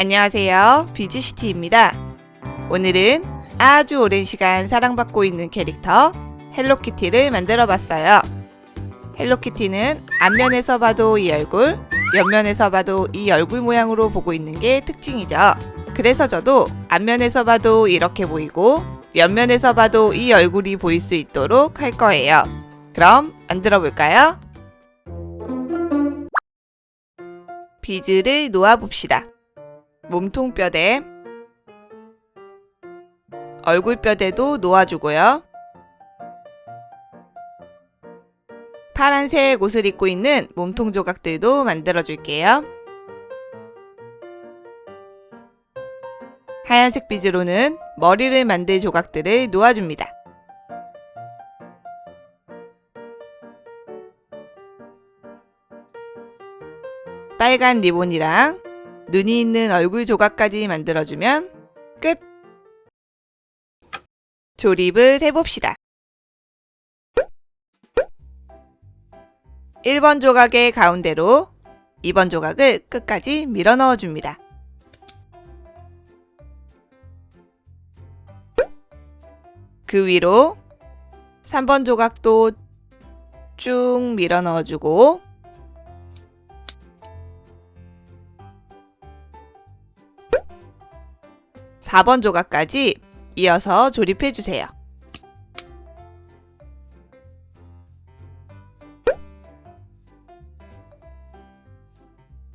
안녕하세요. 비즈시티입니다. 오늘은 아주 오랜 시간 사랑받고 있는 캐릭터 헬로키티를 만들어 봤어요. 헬로키티는 앞면에서 봐도 이 얼굴, 옆면에서 봐도 이 얼굴 모양으로 보고 있는 게 특징이죠. 그래서 저도 앞면에서 봐도 이렇게 보이고 옆면에서 봐도 이 얼굴이 보일 수 있도록 할 거예요. 그럼 만들어 볼까요? 비즈를 놓아 봅시다. 몸통 뼈대, 얼굴 뼈대도 놓아주고요. 파란색 옷을 입고 있는 몸통 조각들도 만들어 줄게요. 하얀색 비즈로는 머리를 만들 조각들을 놓아줍니다. 빨간 리본이랑 눈이 있는 얼굴 조각까지 만들어주면 끝! 조립을 해봅시다. 1번 조각의 가운데로 2번 조각을 끝까지 밀어 넣어줍니다. 그 위로 3번 조각도 쭉 밀어 넣어주고 4번 조각까지 이어서 조립해 주세요.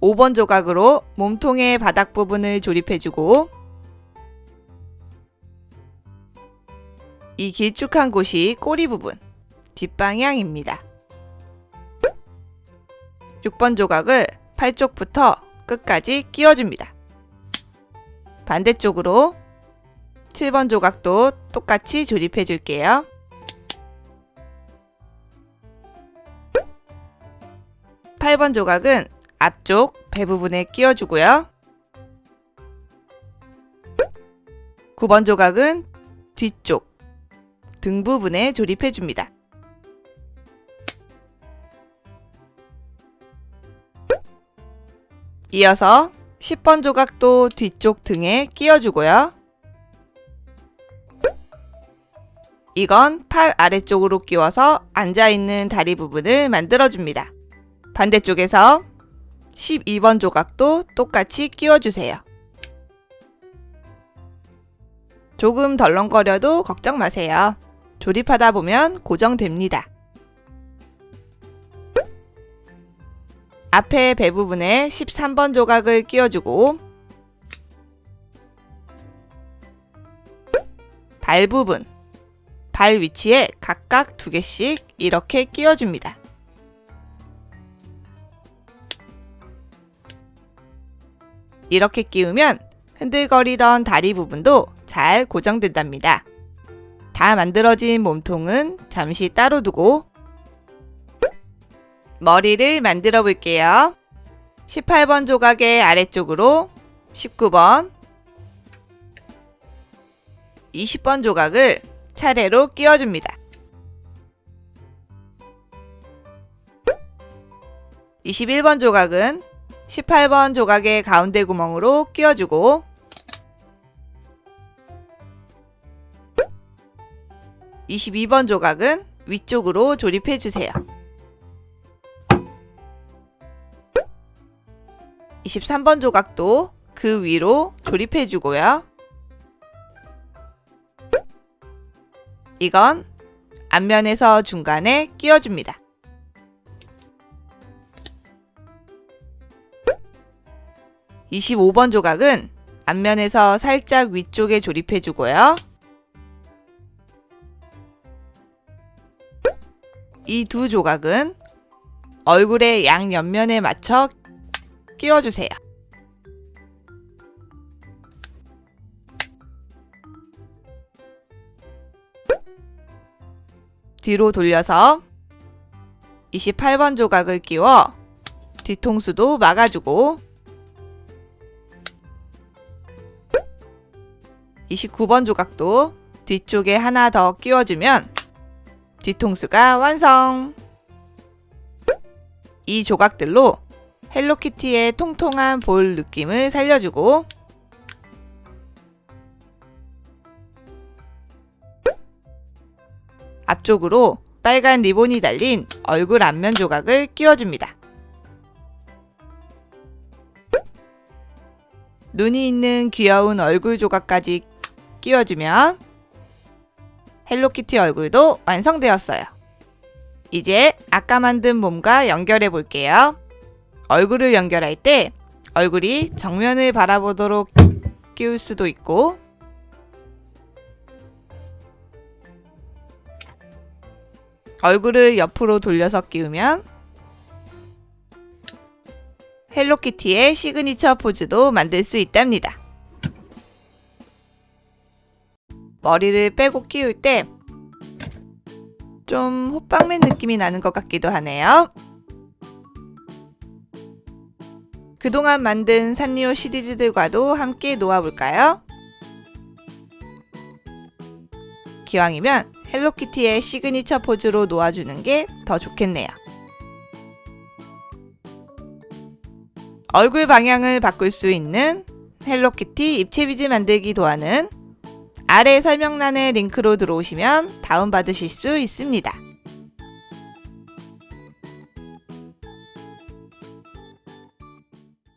(5번) 조각으로 몸통의 바닥 부분을 조립해주고 이 길쭉한 곳이 꼬리 부분 뒷방향입니다. 6번 조각을 팔 쪽부터 끝까지 끼워줍니다. 반대쪽으로 7번 조각도 똑같이 조립해 줄게요. 팔 번 조각은 앞쪽 배 부분에 끼워주고요. 9번 조각은 뒤쪽 등 부분에 조립해 줍니다. 이어서 10번 조각도 뒤쪽 등에 끼워주고요. 이건 팔 아래쪽으로 끼워서 앉아있는 다리 부분을 만들어줍니다. 반대쪽에서 12번 조각도 똑같이 끼워주세요. 조금 덜렁거려도 걱정 마세요. 조립하다 보면 고정됩니다. 앞에 배 부분에 13번 조각을 끼워주고 발 부분, 발 위치에 각각 두 개씩 이렇게 끼워줍니다. 이렇게 끼우면 흔들거리던 다리 부분도 잘 고정된답니다. 다 만들어진 몸통은 잠시 따로 두고 머리를 만들어 볼게요. 18번 조각의 아래쪽으로 19번, 20번 조각을 차례로 끼워줍니다. 21번 조각은 18번 조각의 가운데 구멍으로 끼워주고 22번 조각은 위쪽으로 조립해 주세요. 23번 조각도 그 위로 조립해 주고요. 이건 앞면에서 중간에 끼워줍니다. (25번) 조각은 앞면에서 살짝 위쪽에 조립해 주고요. 이 두 조각은 얼굴의 양옆면에 맞춰 끼워주세요. 뒤로 돌려서 28번 조각을 끼워 뒤통수도 막아주고 29번 조각도 뒤쪽에 하나 더 끼워주면 뒤통수가 완성! 이 조각들로 헬로키티의 통통한 볼 느낌을 살려주고 앞쪽으로 빨간 리본이 달린 얼굴 앞면 조각을 끼워줍니다. 눈이 있는 귀여운 얼굴 조각까지 끼워주면 헬로키티 얼굴도 완성되었어요. 이제 아까 만든 몸과 연결해 볼게요. 얼굴을 연결할 때 얼굴이 정면을 바라보도록 끼울 수도 있고 얼굴을 옆으로 돌려서 끼우면 헬로키티의 시그니처 포즈도 만들 수 있답니다. 머리를 빼고 끼울 때 좀 호빵맨 느낌이 나는 것 같기도 하네요. 그동안 만든 산리오 시리즈들과도 함께 놓아볼까요? 기왕이면 헬로키티의 시그니처 포즈로 놓아주는 게 더 좋겠네요. 얼굴 방향을 바꿀 수 있는 헬로키티 입체 비즈 만들기 도안은 아래 설명란의 링크로 들어오시면 다운받으실 수 있습니다.